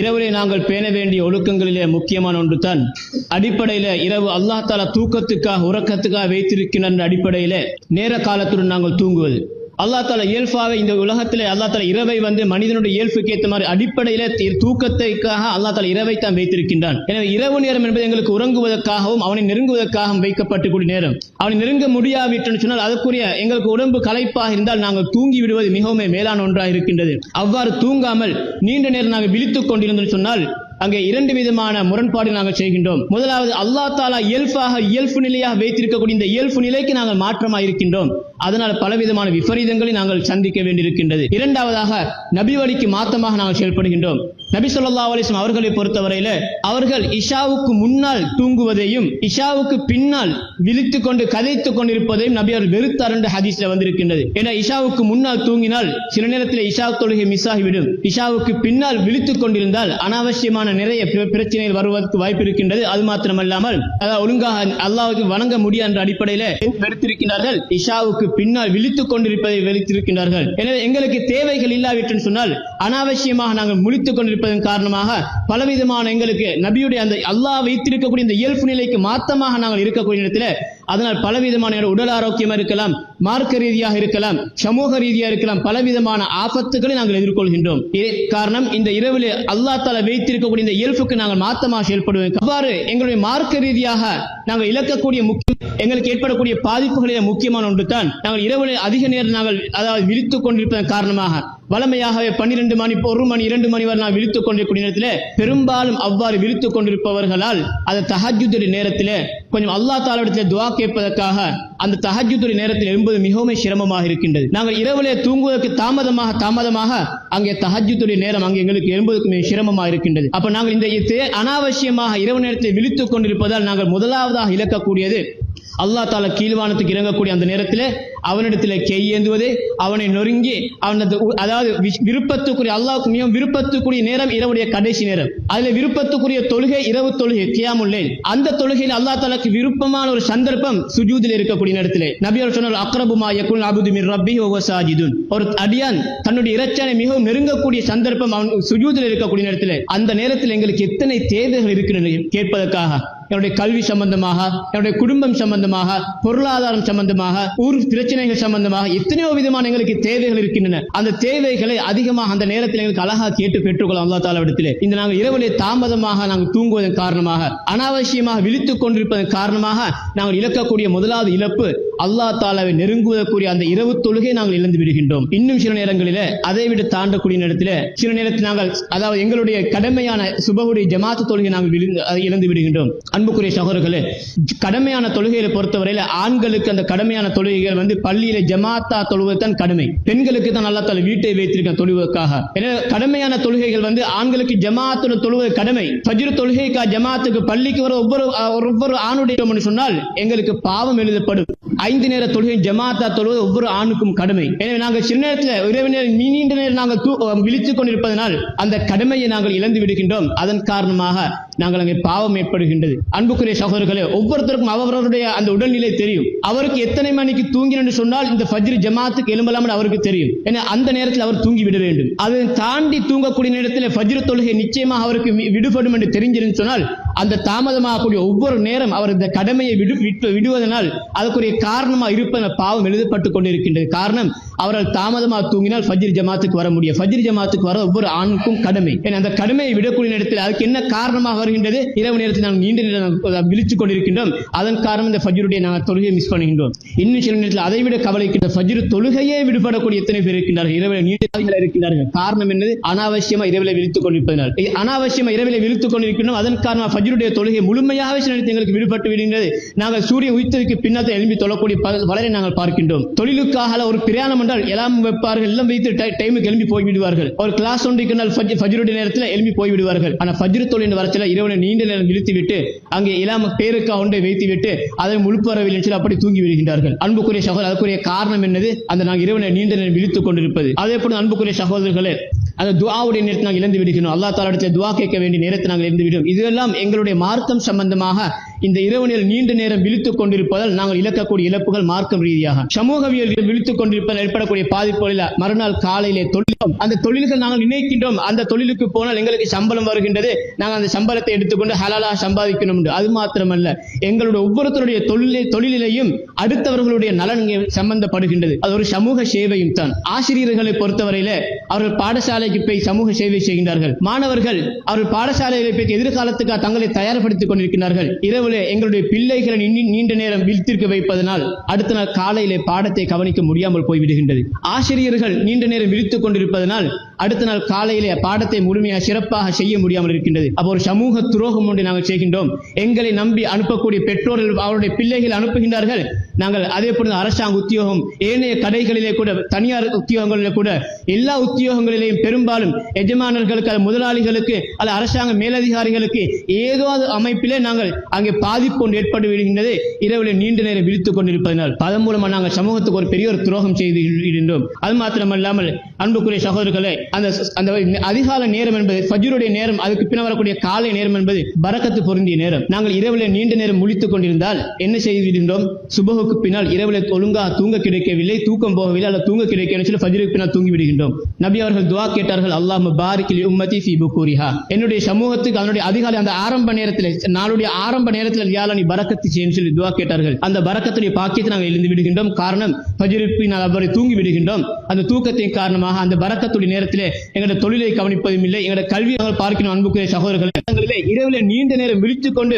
இரவிலே நாங்கள் பேண வேண்டிய ஒழுக்கங்களிலே முக்கியமான ஒன்று தான் அடிப்படையில இரவு அல்லாஹாலா தூக்கத்துக்காக உறக்கத்துக்காக வைத்திருக்கின்ற அடிப்படையில நேர காலத்துடன் நாங்கள் தூங்குவது. அல்லாஹ் தால இயல்பாவே இந்த உலகத்திலே அல்லாஹ் தால இரவை வந்து மனிதனுடைய இயல்புக்கு ஏற்ற மாதிரி அடிப்படையில தூக்கத்தைக்காக அல்லாஹ் தாலா இரவை தான் வைத்திருக்கின்றான். எனவே இரவு நேரம் என்பது எங்களுக்கு உறங்குவதற்காகவும் அவனை நெருங்குவதற்காகவும் வைக்கப்பட்டக்கூடிய நேரம். அவனை நெருங்க முடியாவிட்டு சொன்னால் அதற்குரிய எங்களுக்கு உடம்பு களைப்பாக இருந்தால் நாங்கள் தூங்கி விடுவது மிகவும் மேலான ஒன்றாக இருக்கின்றது. அவ்வாறு தூங்காமல் நீண்ட நேரம் நாங்கள் விழித்துக் கொண்டிருந்தோம் சொன்னால் அங்கே இரண்டு விதமான முரண்பாடு நாங்கள் செய்கின்றோம். முதலாவது அல்லாஹ் தாலா இயல்பாக இயல்பு நிலையாக வைத்திருக்கக்கூடிய இந்த இயல்பு நிலைக்கு நாங்கள் மாற்றமாக இருக்கின்றோம் அதனால் பலவிதமான விபரீதங்களை நாங்கள் சந்திக்க வேண்டியிருக்கின்றது. இரண்டாவதாக நபி வழிக்கு மாத்தமாக நாங்கள் செயல்படுகின்றோம். நபி சொல்லா அலிஸ்லாம் அவர்களை பொறுத்தவரையில அவர்கள் இஷாவுக்கு முன்னால் தூங்குவதையும் இஷாவுக்கு பின்னால் விழித்து கொண்டு கதைத்துக் கொண்டிருப்பதையும் நபி அவர் வெறுத்தார் என்று ஹதீஸ்ல வந்திருக்கின்றது. ஏன்னா இஷாவுக்கு முன்னால் தூங்கினால் சில நேரத்தில் இஷா தொழுகை மிஸ் ஆகிவிடும். இஷாவுக்கு பின்னால் விழித்துக் கொண்டிருந்தால் அனாவசியமான நிறைய பிரச்சனைகள் வருவதற்கு வாய்ப்பு இருக்கின்றது. அது மாத்திரமல்லாமல் அதாவது ஒழுங்காக அல்லாவுக்கு வணங்க முடியாது என்ற அடிப்படையில வெறுத்திருக்கிறார்கள் இஷாவுக்கு பின்னால் விழித்துக் கொண்டிருப்பதை வெறுத்திருக்கின்றார்கள். எனவே எங்களுக்கு தேவைகள் இல்லாவிட்டு சொன்னால் அனாவசியமாக நாங்கள் முழித்துக் கொண்டிருப்பதன் காரணமாக பலவிதமான எங்களுக்கு நபியுடைய அந்த அல்லாஹ் வைத்திருக்கக்கூடிய இந்த இயல்பு நிலைக்கு மாத்தமாக நாங்கள் இருக்கக்கூடிய இடத்துல அதனால் பலவிதமான உடல் ஆரோக்கியமா இருக்கலாம் மார்க்க ரீதியாக இருக்கலாம் சமூக ரீதியாக இருக்கலாம் பலவிதமான ஆபத்துகளை நாங்கள் எதிர்கொள்கின்றோம். இதே காரணம் இந்த இரவில் அல்லாஹ் தால வைத்திருக்கக்கூடிய இந்த இயல்புக்கு நாங்கள் மாத்தமாக செயல்படுவோம். அவ்வாறு எங்களுடைய மார்க்க ரீதியாக நாங்கள் இழக்கக்கூடிய முக்கிய எங்களுக்கு ஏற்படக்கூடிய பாதிப்புகளில் முக்கியமான ஒன்று தான் நாங்கள் இரவிலே அதிக நேரம் நாங்கள் அதாவது விழித்துக் கொண்டிருப்பதன் காரணமாக வளமையாகவே பன்னிரண்டு மணி ஒரு மணி இரண்டு மணி வரை நான் விழித்துக் கொண்டிருக்கூடிய நேரத்தில் பெரும்பாலும் அவ்வாறு விழித்துக் கொண்டிருப்பவர்களால் அதை தஹஜ்ஜுடைய நேரத்தில் கொஞ்சம் அல்லாஹ் தாலாவிடத்தில் துவா கேட்பதற்காக அந்த தஹஜ்ஜுடைய நேரத்தில் எழும்பது மிகவும் சிரமமாக இருக்கின்றது. நாங்கள் இரவிலே தூங்குவதற்கு தாமதமாக தாமதமாக அங்கே தஹஜுத்துடைய நேரம் அங்கே எங்களுக்கு எழும்பதற்கு மிக சிரமமாக இருக்கின்றது. அப்ப நாங்கள் இந்த அனாவசியமாக இரவு நேரத்தில் விழித்துக் கொண்டிருப்பதால் நாங்கள் முதலாவதாக இழக்கக்கூடியது அல்லாஹ் தாலா கீழ்வானத்துக்கு இறங்கக்கூடிய அந்த நேரத்தில் அவனிடத்தில் கையேந்துவது அவனை நொறுங்கி அவனது அதாவது விருப்பத்துக்குரிய அல்லாவுக்கு மிகவும் விருப்பத்துக்குரிய நேரம் இரவுடைய கடைசி நேரம். அதுல விருப்பத்துக்குரிய தொழுகை இரவு தொழுகை கியாமுல்லை அந்த தொழுகையில் அல்லாஹ் தாலாக்கு விருப்பமான ஒரு சந்தர்ப்பம் சுஜூதில் இருக்கக்கூடிய நேரத்தில். நபியர் சொன்னால் அக்ரபுமா யகுல் அபுதுமின் ரப்பி ஓ சாஜிதுன். ஒரு அடியான் தன்னுடைய இறைச்சனை மிகவும் நெருங்கக்கூடிய சந்தர்ப்பம் அவன் சுஜூதில் இருக்கக்கூடிய நேரத்தில். அந்த நேரத்தில் எங்களுக்கு எத்தனை தேவைகள் இருக்கிறது கேட்பதற்காக. என்னுடைய கல்வி சம்பந்தமாக என்னுடைய குடும்பம் சம்பந்தமாக பொருளாதாரம் சம்பந்தமாக ஊர் பிரச்சனைகள் சம்பந்தமாக எத்தனையோ விதமான எங்களுக்கு தேவைகள் இருக்கின்றன. அந்த தேவைகளை அதிகமாக அந்த நேரத்தில் எங்களுக்கு அழகாக கேட்டு பெற்றுக்கொள்ளும் அல்லா தாலா இடத்திலே இந்த நாங்கள் இரவிலே தாமதமாக நாங்கள் தூங்குவதன் காரணமாக அனாவசியமாக விழித்துக் கொண்டிருப்பதன் காரணமாக நாங்கள் இழக்கக்கூடிய முதலாவது இழப்பு அல்லாஹ் தாலாவை நெருங்குவதற்குரிய அந்த இரவு தொழுகை நாங்கள் இழந்து விடுகின்றோம். இன்னும் சில நேரங்களில் அதை விட தாண்டக்கூடிய நேரத்தில் சில நேரத்தில் நாங்கள் அதாவது எங்களுடைய கடமையான சுபகுடைய ஜமாத்து தொழுகை நாங்கள் விழுந்து இழந்து விடுகின்றோம். அன்புக்குரிய சகோதரர்களே கடமையான தொழுகைகளை பொறுத்தவரையில ஆண்களுக்கு அந்த கடமையான தொழுகைகள் வந்து பள்ளியில ஜமாத்தா தொழுவதுதான் கடமை. பெண்களுக்கு தான் அல்லா தாலா வீட்டை வைத்திருக்க தொழுவதற்காக. எனவே கடமையான தொழுகைகள் வந்து ஆண்களுக்கு ஜமாத்துடன் தொழுவது கடமை. பஜ்ரு தொழுகைக்கா ஜமாத்துக்கு பள்ளிக்கு வர ஒவ்வொரு ஒவ்வொரு ஆணுடைய சொன்னால் எங்களுக்கு பாவம் எழுதப்படும். ஐந்து நேர தொழுகையும் ஜமாத்தா தொழுவது ஒவ்வொரு ஆணுக்கும் கடமை. எனவே நாங்கள் சின்ன நேரத்தில் இரவு நேரம் நீண்ட நேரம் நாங்கள் தூ- விழித்துக் கொண்டிருப்பதனால் அந்த கடமையை நாங்கள் இழந்து விடுகின்றோம். அதன் காரணமாக நாங்கள் அங்கே பாவம் ஏற்படுகின்றது. அன்புக்குரிய சகோதரர்களே ஒவ்வொருத்தருக்கும் அவரவருடைய அந்த உடல்நிலை தெரியும். அவருக்கு எத்தனை மணிக்கு தூங்கினு சொன்னால் இந்த ஃபஜ்ரி ஜமாத்துக்கு எலும்பலாமல் அவருக்கு தெரியும். ஏன்னா அந்த நேரத்தில் அவர் தூங்கி விட வேண்டும். அதை தாண்டி தூங்கக்கூடிய நேரத்தில் ஃபஜ்ரு தொழுகை நிச்சயமாக அவருக்கு விடுபடும் என்று தெரிஞ்சிருந்து சொன்னால் அந்த தாமதமாகக்கூடிய ஒவ்வொரு நேரம் அவர் இந்த கடமையை விடு விட்டு விடுவதனால் அதற்குரிய காரணமாக இருப்பதை பாவம் எழுதப்பட்டு கொண்டிருக்கின்றது. காரணம் அவர்கள் தாமதமாக தூங்கினால் ஃபஜ்ர் ஜமாத்துக்கு வர முடியும். ஃபஜ்ர் ஜமாத்துக்கு வர ஒவ்வொரு ஆணுக்கும் கடமை. ஏன்னா அந்த கடமையை விடக்கூடிய நேரத்தில் அதுக்கு என்ன காரணமாக வருகின்றது? இரவு நேரத்தில் நாங்கள் நீண்ட நேரம் விழித்துக் கொண்டிருக்கின்றோம். அதன் காரணம் இந்த ஃபஜ்ருடைய நாங்கள் தொழுகையை மிஸ் பண்ணுகின்றோம். இன்னும் சில நேரத்தில் அதை விட கவலைக்கின்ற ஃபஜ்ர் தொழுகையே விடுபடக்கூடிய எத்தனை பேர் இருக்கின்றார்கள்? இரவில் நீண்ட இருக்கின்றார்கள். காரணம் என்னது? அனாவசியமா இரவில் விழித்துக் கொண்டிருப்பதனால். அனாவசியமா இரவில விழித்துக் கொண்டிருக்கின்றோம். அதன் காரணமாக ஃபஜ்ருடைய தொழுகை முழுமையாகவே சில நேரத்தில் எங்களுக்கு விடுபட்டு விடுகின்றது. நாங்கள் சூரிய உயிர்த்ததுக்கு பின்னத்தை எழும்பி தொழக்கூடிய பல- பலரை நாங்கள் பார்க்கின்றோம். தொழிலுக்காக ஒரு பிரயாணம் என்றால் எல்லாம் வைப்பார்கள். எல்லாம் வைத்து டைமுக்கு எழும்பி போய் ஒரு கிளாஸ் ஒன்றிருக்கிறால் ஃபஜ்ருடைய நேரத்தில் எழும்பி போய்விடுவார்கள். ஆனால் ஃபஜ்ரு தொழில் வரத்தில் இரவு நீண்ட நேரம் விழித்து விட்டு அங்கே இல்லாம பேருக்கா ஒன்றை வைத்து விட்டு அதை முழுப்பறவில்லை சொல்லி அப்படி தூங்கி விடுகின்றார்கள். அன்புக்குரிய சகோதரர் அதுக்குரிய காரணம் என்னது? அந்த நாங்கள் இரவு நீண்ட நேரம் விழித்துக் கொண்டிருப்பது. அதே போல அன்புக்குரிய சகோதரர்களே அந்த துவாவுடைய நேரத்தை நாங்கள் இழந்து விடுகிறோம் அல்லாஹ் தாலா துவா கேட்க வேண்டிய நேரத்தை நாங்கள் இழந்து விடுவோம் இதெல்லாம் எங்களுடைய மார்க்கம் சம்பந்தமாக இந்த இரவு நீண்ட நேரம் விழித்துக் கொண்டிருப்பதால் நாங்கள் இழக்கக்கூடிய இழப்புகள் மார்க்கம் ரீதியாக. சமூகவியல் விழித்துக் கொண்டிருப்பதால் ஏற்படக்கூடிய பாதிப்புகளில் மறுநாள் காலையிலே தொழிலும் அந்த தொழில்கள் நாங்கள் நினைக்கின்றோம். அந்த தொழிலுக்கு போனால் எங்களுக்கு சம்பளம் வருகின்றது. நாங்கள் அந்த சம்பளத்தை எடுத்துக்கொண்டு ஹலாலாக சம்பாதிக்கணும் என்று அது மாத்திரமல்ல. எங்களுடைய ஒவ்வொருத்தருடைய தொழிலை தொழிலிலையும் அடுத்தவர்களுடைய நலன் சம்பந்தப்படுகின்றது. அது ஒரு சமூக சேவையும் தான். ஆசிரியர்களை பொறுத்தவரையில அவர்கள் பாடசாலைக்கு போய் சமூக சேவை செய்கின்றார்கள். மாணவர்கள் அவர்கள் பாடசாலையில் போய் எதிர்காலத்துக்காக தங்களை தயார்படுத்திக் கொண்டிருக்கிறார்கள் இரவு போல எங்களுடைய பிள்ளைகளை நீண்ட நேரம் விழித்திருக்க வைப்பதனால் அடுத்த நாள் காலையிலே பாடத்தை கவனிக்க முடியாமல் போய்விடுகின்றது. ஆசிரியர்கள் நீண்ட நேரம் விழித்துக் கொண்டிருப்பதனால் அடுத்த நாள் காலையிலே பாடத்தை முழுமையாக சிறப்பாக செய்ய முடியாமல் இருக்கின்றது. அப்போ ஒரு சமூக துரோகம் ஒன்றை நாங்கள் செய்கின்றோம். எங்களை நம்பி அனுப்பக்கூடிய பெற்றோர்கள் அவருடைய பிள்ளைகள் அனுப்புகின்றார்கள். நாங்கள் அதே போல அரசாங்க உத்தியோகம் ஏனைய கடைகளிலே கூட தனியார் உத்தியோகங்களிலே கூட எல்லா உத்தியோகங்களிலேயும் பெரும்பாலும் எஜமானர்களுக்கு அல்லது முதலாளிகளுக்கு அல்லது அரசாங்க மேலதிகாரிகளுக்கு ஏதோ ஒரு அமைப்பிலே நாங்கள் அங்கே பாதிப்பு ஒன்று ஏற்பட்டு விடுகின்றது. இரவில் நீண்ட நேரம் விழித்துக் கொண்டிருப்பதனால். அதன் மூலமாக நாங்கள் சமூகத்துக்கு ஒரு பெரிய ஒரு துரோகம் செய்து இருக்கின்றோம் அது மாத்திரமல்லாமல் அன்புக்குரிய சகோதரர்களே அந்த அந்த அதிகால நேரம் என்பது ஃபஜ்ருடைய நேரம் அதுக்கு பின்ன வரக்கூடிய காலை நேரம் என்பது பரக்கத்து பொருந்திய நேரம். நாங்கள் இரவில் நீண்ட நேரம் முழித்துக் கொண்டிருந்தால் என்ன செய்திருந்தோம்? சுபகுக்கு பின்னால் இரவில் ஒழுங்காக தூங்க கிடைக்கவில்லை தூக்கம் போகவில்லை அல்லது தூங்க கிடைக்கவில்லை சொல்லி ஃபஜ்ருக்கு பின்னால் தூங்கி விடுகின்றோம் நபி அவர்கள் துவா கேட்டார்கள் அல்லாஹ் பாரிக்கில் உம்மதி ஃபி புகூரிஹா. என்னுடைய சமூகத்துக்கு அதனுடைய அதிகாலை அந்த ஆரம்ப நேரத்தில் நாளுடைய ஆரம்ப நேரத்தில் யாழ நீ பறக்கத்து செய்யும் சொல்லி துவா கேட்டார்கள். அந்த பரக்கத்துடைய பாக்கியத்தை நாங்கள் எழுந்து விடுகின்றோம். காரணம் ஃபஜ்ருக்கு பின்னால் அவரை தூங்கி விடுகின்றோம் அந்த தூக்கத்தின் காரணமாக அந்த பரக்கத்துடைய நேரத்தில் எங்களுடைய தொழிலை கவனிப்பதும் இல்லை எங்களுடைய கல்வி அவர்கள் பார்க்கணும் அன்புக்குரிய சகோதரர்கள். இரவில் நீண்ட நேரம் விழித்துக் கொண்டு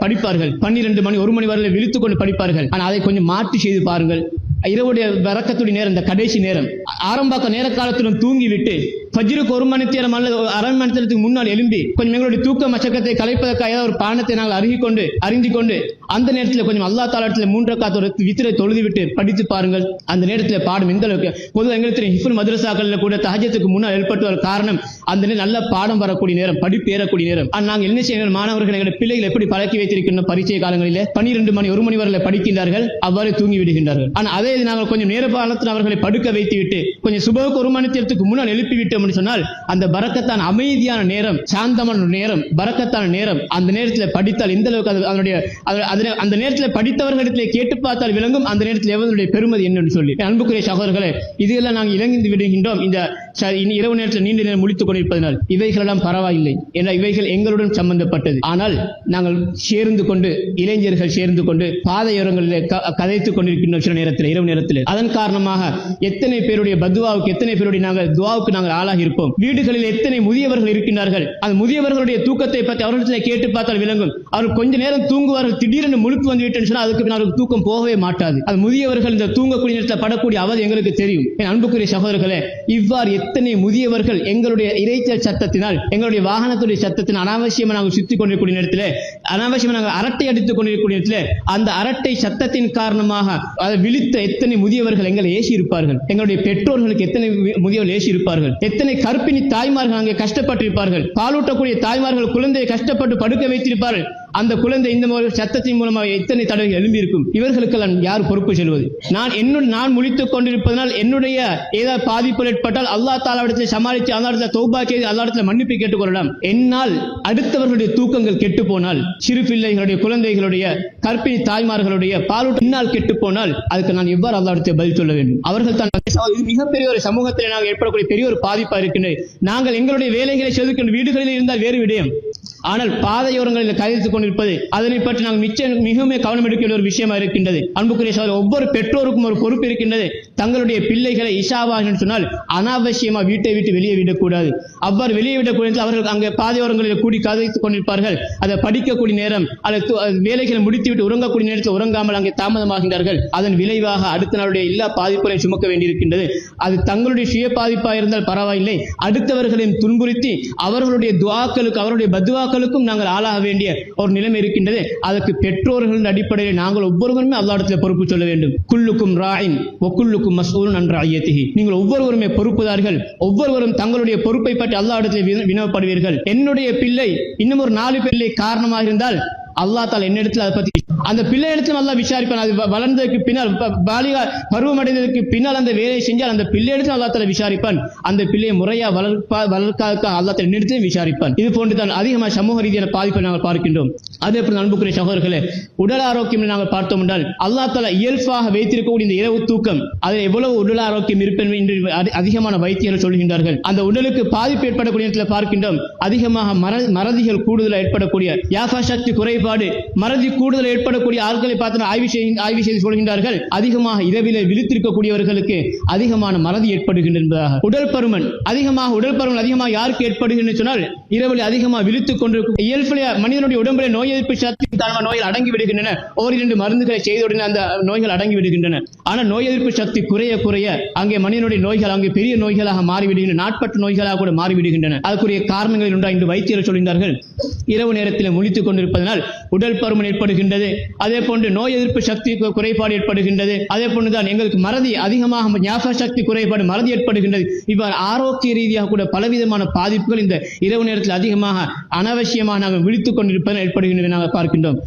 படிப்பார்கள். பன்னிரண்டு மணி ஒரு மணி வரை விழித்துக் கொண்டு படிப்பார்கள். ஆனால் அதை கொஞ்சம் மாற்றி செய்து பாருங்கள். இரவுடைய வரக்கத்துடைய நேரம் இந்த கடைசி நேரம். ஆரம்ப நேர காலத்திலும் தூங்கிவிட்டு ஃபஜ்ருக்கு ஒரு மணி நேரம் அல்லது ஒரு அரை மணி நேரத்துக்கு முன்னால் எழும்பி கொஞ்சம் எங்களுடைய தூக்க மச்சக்கத்தை கலைப்பதற்காக ஒரு பானத்தை நாங்கள் அருகி கொண்டு அறிந்து கொண்டு அந்த நேரத்தில் கொஞ்சம் அல்லா தாலத்தில் மூன்று காத்து வித்திரை தொழுது விட்டு படித்து பாருங்கள். அந்த நேரத்தில் பாடம் எந்த அளவுக்கு? பொதுவாக எங்களுக்கு ஹிஃபுல் மதுரசாக்கள் கூட தஹஜத்துக்கு முன்னால் ஏற்பட்டு வர காரணம் அந்த நேரம் நல்ல பாடம் வரக்கூடிய நேரம் படிப்பு ஏறக்கூடிய நேரம். ஆனால் நாங்கள் என்ன செய்யணும் மாணவர்கள் எங்களுடைய பிள்ளைகள் எப்படி பழக்கி வைத்திருக்கின்ற பரீட்சை காலங்களிலே? பனிரெண்டு மணி ஒரு மணி வரை படிக்கின்றார்கள் அவ்வாறு தூங்கி விடுகின்றார்கள். ஆனால் அதே நாங்கள் கொஞ்சம் நேர காலத்தில் அவர்களை படுக்க வைத்து விட்டு கொஞ்சம் சுபவுக்கு ஒரு மணி நேரத்துக்கு முன்னால் எழுப்பிவிட்டு விட்டோம் என்று சொன்னால் அந்த பறக்கத்தான் அமைதியான நேரம் சாந்தமான நேரம் பறக்கத்தான நேரம். அந்த நேரத்தில் படித்தால் எந்த அளவுக்கு அது அதனுடைய அதில் அந்த நேரத்தில் படித்தவர்களிடத்திலே கேட்டு பார்த்தால் விளங்கும் அந்த நேரத்தில் எவனுடைய பெருமதி என்னன்னு சொல்லி. அன்புக்குரிய சகோதரர்களே இதெல்லாம் நாங்கள் இழந்து விடுகின்றோம். இந்த இனி இரவு நேரத்தில் நீண்ட நேரம் முடித்துக் கொண்டிருப்பதனால் இவைகளெல்லாம் பரவாயில்லை ஏன்னா இவைகள் எங்களுடன் சம்பந்தப்பட்டது. ஆனால் நாங்கள் சேர்ந்து கொண்டு இளைஞர்கள் சேர்ந்து கொண்டு பாதையோரங்களில் க- கதைத்துக் கொண்டிருக்கின்றோம் சில நேரத்தில் இரவு நேரத்தில். அதன் காரணமாக எத்தனை பேருடைய பதுவாவுக்கு எத்தனை பேருடைய நாங்கள் துவாவுக்கு நாங்கள் ஆளாகி இருப்போம் வீடுகளில் எத்தனை முதியவர்கள் இருக்கின்றார்கள். அந்த முதியவர்களுடைய தூக்கத்தை பற்றி அவர்களிடத்தில் கேட்டு பார்த்தால் விளங்கும். அவர்கள் கொஞ்ச நேரம் தூங்குவார்கள் திடீரென முழுப்பு வந்து விட்டேன்னு சொன்னால் அதுக்கு பின்னால் அவருக்கு தூக்கம் போகவே மாட்டாது. அது முதியவர்கள் இந்த தூங்கக்கூடிய நேரத்தில் படக்கூடிய அவதி எங்களுக்கு தெரியும். என் அன்புக்குரிய சகோதரர்களே இவ்வாறு எத்தனை முதியவர்கள் எங்களுடைய இறைச்சல் சத்தத்தினால் எங்களுடைய வாகனத்துடைய சத்தத்தின் அனாவசியமாக நாங்கள் சுத்தி கொண்டிருக்கூடிய நேரத்தில் அனாவசியமாக நாங்கள் அரட்டை அடித்துக் கொண்டிருக்கூடிய நேரத்தில் அந்த அரட்டை சத்தத்தின் காரணமாக அதை விழித்த எத்தனை முதியவர்கள் எங்களை ஏசி இருப்பார்கள் எங்களுடைய பெற்றோர்களுக்கு எத்தனை முதியவர்கள் ஏசி இருப்பார்கள் எத்தனை கற்பிணி தாய்மார்கள் அங்கே கஷ்டப்பட்டிருப்பார்கள் பாலூட்டக்கூடிய தாய்மார்கள் குழந்தையை கஷ்டப்பட்டு படுக்க வைத்திருப்பார்கள் அந்த குழந்தை இந்த மாதிரி சத்தத்தின் மூலமாக எத்தனை தடவை எழும்பியிருக்கும்? இவர்களுக்கெல்லாம் யார் பொறுப்பு செல்வது? நான் என்னுடைய நான் முழித்துக் கொண்டிருப்பதனால் என்னுடைய ஏதாவது பாதிப்பு ஏற்பட்டால் அல்லா தாலாவிடத்தில் சமாளித்து அல்லா தௌபா செய்து அல்லாடத்தில் மன்னிப்பு கேட்டுக்கொள்ளலாம். என்னால் அடுத்தவர்களுடைய தூக்கங்கள் கெட்டு போனால் சிறு பிள்ளைகளுடைய குழந்தைகளுடைய கற்பிணி தாய்மார்களுடைய பாலூட்ட பின்னால் கெட்டு போனால் அதுக்கு நான் எவ்வாறு அல்லாடத்தை பதில் சொல்ல வேண்டும்? அவர்கள் தான் இது மிகப்பெரிய ஒரு சமூகத்தில் நாங்கள் ஏற்படக்கூடிய பெரிய ஒரு பாதிப்பா இருக்கின்றது. நாங்கள் எங்களுடைய வேலைகளை செதுக்கின்ற வீடுகளில் இருந்தால் வேறு விடயம். ஆனால் பாதையோரங்களில் கதைத்துக் கொண்டிருப்பது அதனை பற்றி நாங்கள் மிச்சம் மிகவும் கவனம் எடுக்க வேண்டிய ஒரு விஷயமா இருக்கின்றது. அன்புக்குரிய சகோதரர், ஒவ்வொரு பெற்றோருக்கும் ஒரு பொறுப்பு இருக்கின்றது. தங்களுடைய பிள்ளைகளை இஷாவாக சொன்னால் அனாவசியமா வீட்டை விட்டு வெளியே விடக்கூடாது. அவ்வாறு வெளியே விடக்கூடாது அவர்கள் அங்கே பாதையோரங்களில் கூடி கதைத்துக் கொண்டிருப்பார்கள். அதை படிக்கக்கூடிய நேரம் அல்லது வேலைகளை முடித்துவிட்டு உறங்கக்கூடிய நேரத்தில் உறங்காமல் அங்கே தாமதமாகின்றார்கள். அதன் விளைவாக அடுத்த நாளுடைய எல்லா பாதிப்புகளையும் சுமக்க வேண்டியிருக்கின்றது. அது தங்களுடைய சுய பாதிப்பாக இருந்தால் பரவாயில்லை. அடுத்தவர்களையும் துன்புறுத்தி அவர்களுடைய துவாக்களுக்கு அவருடைய பத்வாக்களுக்கும் நாங்கள் ஆளாக வேண்டிய ஒரு நிலைமை இருக்கின்றது. அதற்கு பெற்றோர்களின் அடிப்படையில் நாங்கள் ஒவ்வொருவருமே அல்லாடத்தில் பொறுப்பு சொல்ல வேண்டும். குல்லுக்கும் ராயின் ஒக்குள்ளுக்கும் மசூரன் என்ற ஐயத்திகி நீங்கள் ஒவ்வொருவருமே பொறுப்புதார்கள். ஒவ்வொருவரும் தங்களுடைய பொறுப்பை பற்றி அல்லாடத்தில் வினவப்படுவீர்கள். என்னுடைய பிள்ளை இன்னும் ஒரு நாலு பிள்ளை காரணமாக இருந்தால் அல்லாஹ் தாலா என்னிடத்தில் அதை பத்தி அந்த பிள்ளை இடத்துல நல்லா விசாரிப்பான். அது வளர்ந்ததுக்கு பின்னால் பாலிகா பருவமடைந்ததுக்கு பின்னால் அந்த வேலையை செஞ்சால் அந்த பிள்ளை இடத்துல அல்லா தால விசாரிப்பான். அந்த பிள்ளையை முறையா வளர்ப்பா வளர்க்காக அல்லா தால என்னிடத்தையும் விசாரிப்பான். இது போன்று தான் அதிகமாக சமூக ரீதியான பாதிப்பை நாங்கள் பார்க்கின்றோம். அதே போல அன்புக்குரிய சகோதரர்களே உடல் ஆரோக்கியம் நாங்கள் பார்த்தோம் என்றால் அல்லா தால இயல்பாக வைத்திருக்கக்கூடிய இந்த இரவு தூக்கம் அதில் எவ்வளவு உடல் ஆரோக்கியம் இருப்பேன் என்று அதி- அதிகமான வைத்தியர்கள் சொல்கின்றார்கள். அந்த உடலுக்கு பாதிப்பு ஏற்படக்கூடிய இடத்துல பார்க்கின்றோம். அதிகமாக மர மறதிகள் கூடுதலாக ஏற்படக்கூடிய யாபா சக்தி குறை குறைபாடு மறதி கூடுதல் ஏற்படக்கூடிய ஆட்களை பார்த்து ஆய்வு செய்து ஆய்வு செய்து சொல்கின்றார்கள். அதிகமாக இரவில விழித்திருக்கக்கூடியவர்களுக்கு அதிகமான மறதி ஏற்படுகின்றது என்பதாக உடல் பருமன் அதிகமாக உடல் பருமன் அதிகமாக யாருக்கு ஏற்படுகின்றது சொன்னால் இரவில் அதிகமாக விழித்துக் கொண்டிருக்கும். இயல்பிலே மனிதனுடைய உடம்புல நோய் எதிர்ப்பு சக்தி காரணமாக நோய்கள் அடங்கி விடுகின்றன. ஓரிரண்டு மருந்துகளை செய்தவுடனே அந்த நோய்கள் அடங்கி விடுகின்றன. ஆனால் நோய் எதிர்ப்பு சக்தி குறைய குறைய அங்கே மனிதனுடைய நோய்கள் அங்கே பெரிய நோய்களாக மாறிவிடுகின்றன. நாட்பட்ட நோய்களாக கூட மாறிவிடுகின்றன. அதுக்குரிய காரணங்களில் உண்டா என்று வைத்தியர் சொல்கின்றார்கள். இரவு நேரத்தில் முழித்துக் கொண்டிருப்பதனால் உடல் பருமன் ஏற்படுகின்றது. அதே போன்று நோய் எதிர்ப்பு சக்தி குறைபாடு ஏற்படுகின்றது. அதே போன்றுதான் எங்களுக்கு மறதி அதிகமாக ஞாபக சக்தி குறைபாடு மறதி ஏற்படுகின்றது. இவ்வாறு ஆரோக்கிய ரீதியாக கூட பலவிதமான பாதிப்புகள் இந்த இரவு நேரத்தில் அதிகமாக அனாவசியமாக நாங்கள் விழித்துக் கொண்டிருப்பதனால் ஏற்படுகின்றன நாங்கள் பார்க்கின்றோம்.